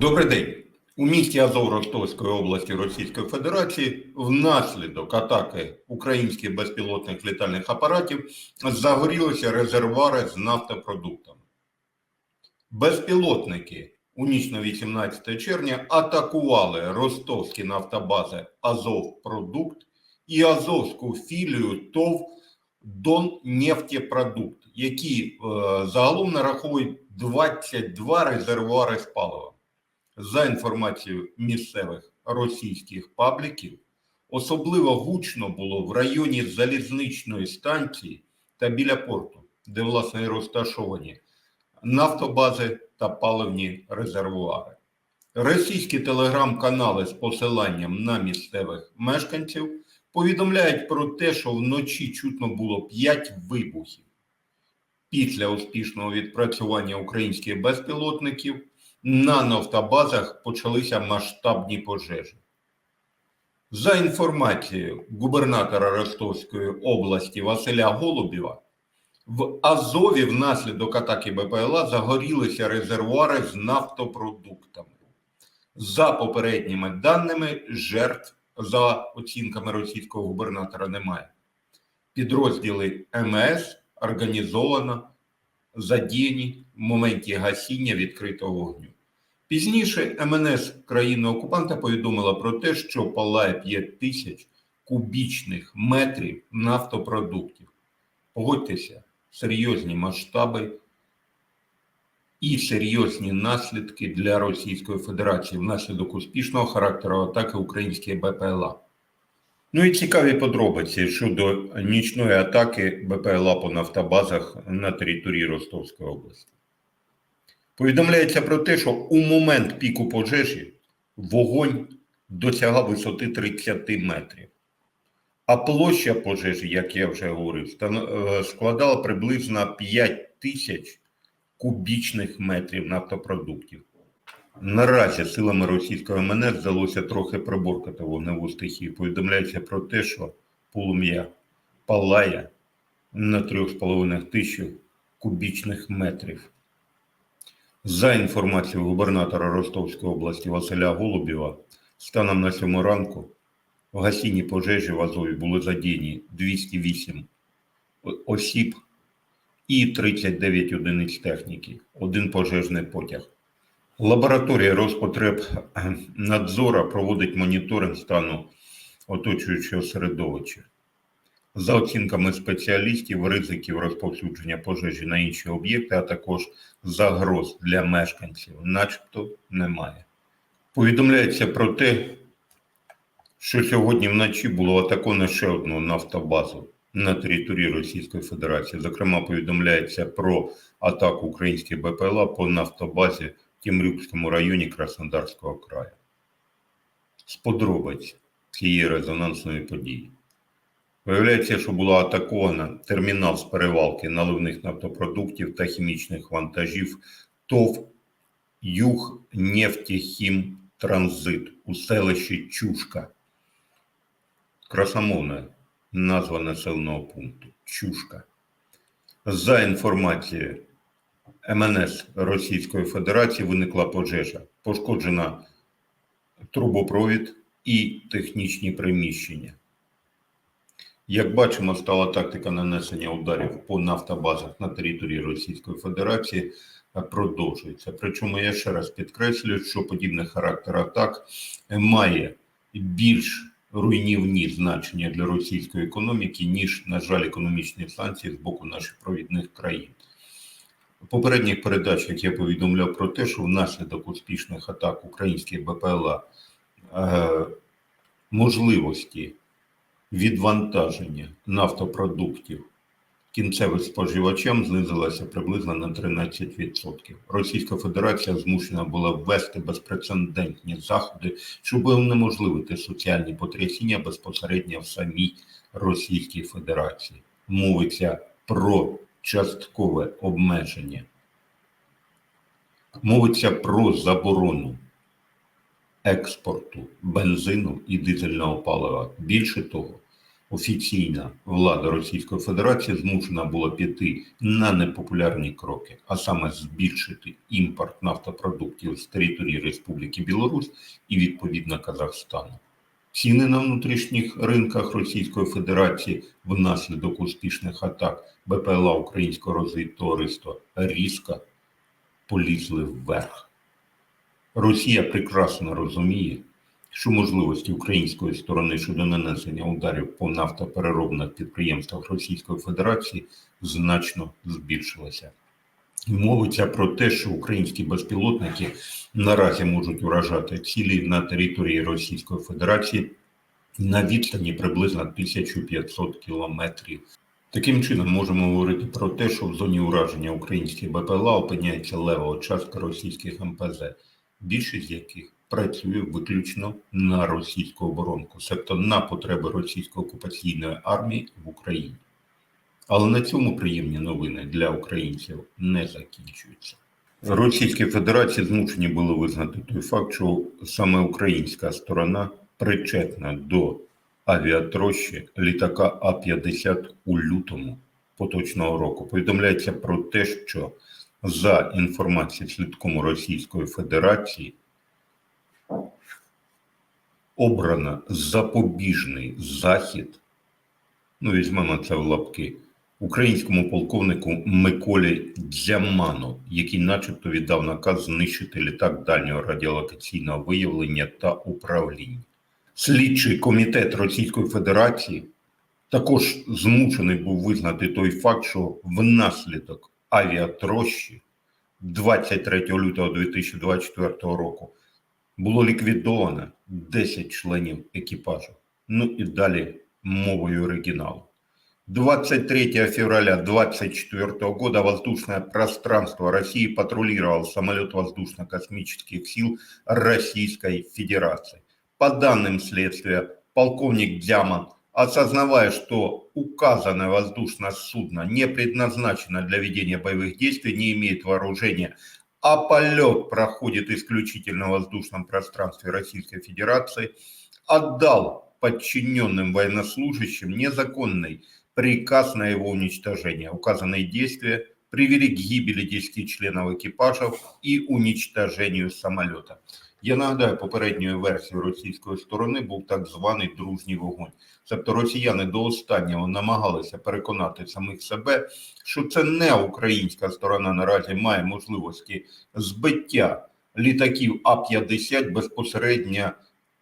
Добрий день. У місті Азов Ростовської області Російської Федерації внаслідок атаки українських безпілотних літальних апаратів загорілися резервуари з нафтопродуктами. Безпілотники у ніч на 18 червня атакували ростовські нафтобази Азовпродукт і Азовську філію ТОВ Доннефтепродукт, які е, загалом нараховують 22 резервуари з паливом. За інформацією місцевих російських пабліків, особливо гучно було в районі залізничної станції та біля порту, де власне розташовані нафтобази та паливні резервуари. Російські телеграм-канали з посиланням на місцевих мешканців повідомляють про те, що вночі чутно було 5 вибухів. Після успішного відпрацювання українських безпілотників на нафтобазах почалися масштабні пожежі. За інформацією губернатора Ростовської області Василя Голубєва, в Азові внаслідок атаки БПЛА загорілися резервуари з нафтопродуктами. За попередніми даними, жертв за оцінками російського губернатора немає. Підрозділи МС організовано задіяні моменті гасіння відкритого вогню. Пізніше МНС країни-окупанта повідомила про те, що палає 5 тисяч кубічних метрів нафтопродуктів. Погодьтеся, серйозні масштаби і серйозні наслідки для Російської Федерації внаслідок успішного характеру атаки української БПЛА. Ну і цікаві подробиці щодо нічної атаки БПЛА по нафтобазах на території Ростовської області. Повідомляється про те, що у момент піку пожежі вогонь досягав висоти 30 метрів, а площа пожежі, як я вже говорив, складала приблизно 5 тисяч кубічних метрів нафтопродуктів. Наразі силами російського МНС вдалося трохи приборкати вогневу стихію. Повідомляється про те, що полум'я палає на 3,5 тисяч кубічних метрів. За інформацією губернатора Ростовської області Василя Голубєва, станом на 7 ранку в гасінні пожежі в Азові були задіяні 208 осіб і 39 одиниць техніки, один пожежний потяг. Лабораторія Роспотреб надзора проводить моніторинг стану оточуючого середовища. За оцінками спеціалістів, ризиків розповсюдження пожежі на інші об'єкти, а також загроз для мешканців, начебто немає. Повідомляється про те, що сьогодні вночі було атаковано ще одну нафтобазу на території Російської Федерації. Зокрема, повідомляється про атаку українських БПЛА по нафтобазі в Тімрюкському районі Краснодарського краю. З подробиць цієї резонансної події. Виявляється, що була атакована термінал з перевалки наливних нафтопродуктів та хімічних вантажів ТОВ Юг Нефтехім Транзит у селищі Чушка. Красомовна назва населеного пункту Чушка. За інформацією МНС Російської Федерації виникла пожежа. Пошкоджена трубопровід і технічні приміщення. Як бачимо, стала тактика нанесення ударів по нафтобазах на території Російської Федерації продовжується. Причому я ще раз підкреслюю, що подібний характер атак має більш руйнівні значення для російської економіки, ніж, на жаль, економічні санкції з боку наших провідних країн. У попередніх передачах я повідомляв про те, що внаслідок успішних атак українських БПЛА е, можливості відвантаження нафтопродуктів кінцевим споживачам знизилася приблизно на 13%. Російська Федерація змушена була ввести безпрецедентні заходи, щоб унеможливити соціальні потрясіння безпосередньо в самій Російській Федерації. Мовиться про часткове обмеження. Мовиться про заборону експорту бензину і дизельного палива. Більше того, офіційна влада Російської Федерації змушена була піти на непопулярні кроки, а саме збільшити імпорт нафтопродуктів з території Республіки Білорусь і відповідно Казахстану. Ціни на внутрішніх ринках Російської Федерації внаслідок успішних атак БПЛА Українського розвідтовариства різко полізли вверх. Росія прекрасно розуміє, що можливості української сторони щодо нанесення ударів по нафтопереробних підприємствах Російської Федерації значно збільшилися. Мовиться про те, що українські безпілотники наразі можуть уражати цілі на території Російської Федерації на відстані приблизно 1500 кілометрів. Таким чином можемо говорити про те, що в зоні ураження українських БПЛА опиняється лева частка російських МПЗ, більшість з яких працює виключно на російську оборонку, себто на потреби російської окупаційної армії в Україні. Але на цьому приємні новини для українців не закінчуються. Російській Федерації змушені були визнати той факт, що саме українська сторона причетна до авіатрощі літака А-50 у лютому поточного року. Повідомляється про те, що за інформацією слідкому Російської Федерації обрано запобіжний захід, ну візьмемо це в лапки, українському полковнику Миколі Дзяману, який начебто віддав наказ знищити літак дальнього радіолокаційного виявлення та управління. Слідчий комітет Російської Федерації також змушений був визнати той факт, що внаслідок авіатрощі 23 лютого 2024 року було ліквідовано 10 членів екіпажу. Ну і далі мовою оригіналу. 23 февраля 2024 года воздушное пространство России патрулировал самолет воздушно-космических сил Российской Федерации. По данным следствия, полковник Дяман, осознавая, что указанное воздушное судно не предназначено для ведения боевых действий, не имеет вооружения, а полет проходит исключительно в воздушном пространстве Российской Федерации, отдал подчиненным военнослужащим незаконный приказ на его уничтожение. Указанные действия привели к гибели 10 членов экипажа и уничтожению самолета. Я нагадаю, попередньою версією російської сторони був так званий дружній вогонь. Тобто росіяни до останнього намагалися переконати самих себе, що це не українська сторона наразі має можливості збиття літаків А-50 безпосередньо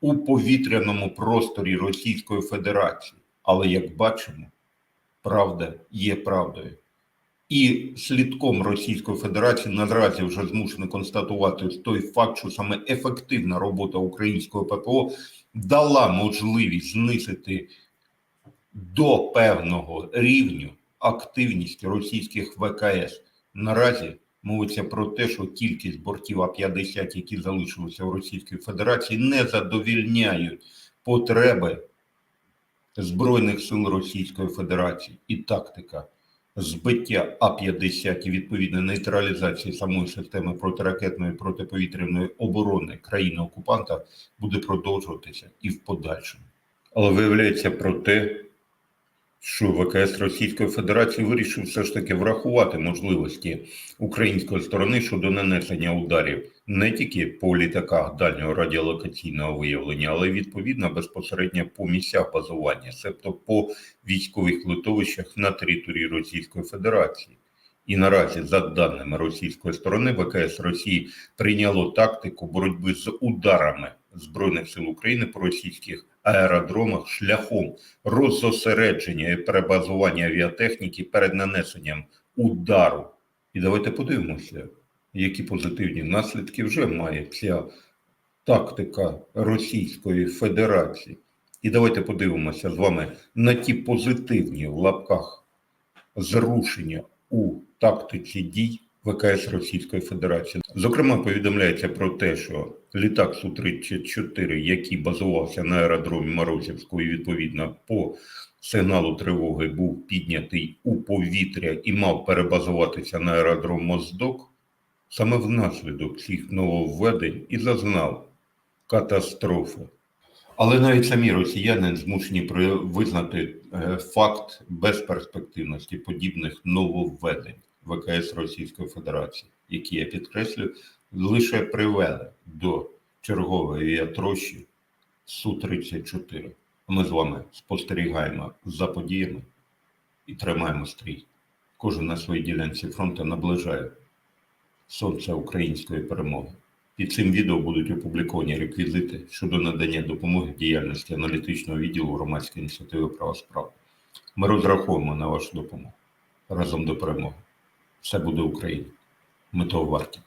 у повітряному просторі Російської Федерації. Але як бачимо, правда є правдою. І слідком Російської Федерації наразі вже змушено констатувати той факт, що саме ефективна робота українського ППО дала можливість знизити до певного рівню активність російських ВКС. Наразі мовиться про те, що кількість бортів А-50, які залишилися в Російській Федерації, не задовільняють потреби Збройних сил Російської Федерації і тактика збиття А-50 і відповідно нейтралізації самої системи протиракетної протиповітряної оборони країни-окупанта буде продовжуватися і в подальшому. Але виявляється про те, що ВКС Російської Федерації вирішив все ж таки врахувати можливості української сторони щодо нанесення ударів не тільки по літаках дальнього радіолокаційного виявлення, але й відповідно безпосередньо по місцях базування, себто по військових литовищах на території Російської Федерації. І наразі, за даними російської сторони, ВКС Росії прийняло тактику боротьби з ударами Збройних сил України по російських аеродромах шляхом роззосередження і перебазування авіатехніки перед нанесенням удару. І давайте подивимося, які позитивні наслідки вже має ця тактика Російської Федерації. І давайте подивимося з вами на ті позитивні в лапках зрушення у тактиці дій ВКС Російської Федерації. Зокрема, повідомляється про те, що літак Су-34, який базувався на аеродромі Морозівського і відповідно по сигналу тривоги був піднятий у повітря і мав перебазуватися на аеродром Моздок, саме внаслідок цих нововведень і зазнав катастрофи. Але навіть самі росіяни змушені визнати е, факт безперспективності подібних нововведень ВКС Російської Федерації, які я підкреслю, лише привели до чергової авіатрощі Су-34. Ми з вами спостерігаємо за подіями і тримаємо стрій. Кожен на своїй ділянці фронту наближає сонце української перемоги. Під цим відео будуть опубліковані реквізити щодо надання допомоги діяльності аналітичного відділу громадської ініціативи права справ. Ми розраховуємо на вашу допомогу разом до перемоги. Все буде Україна. Ми того варті.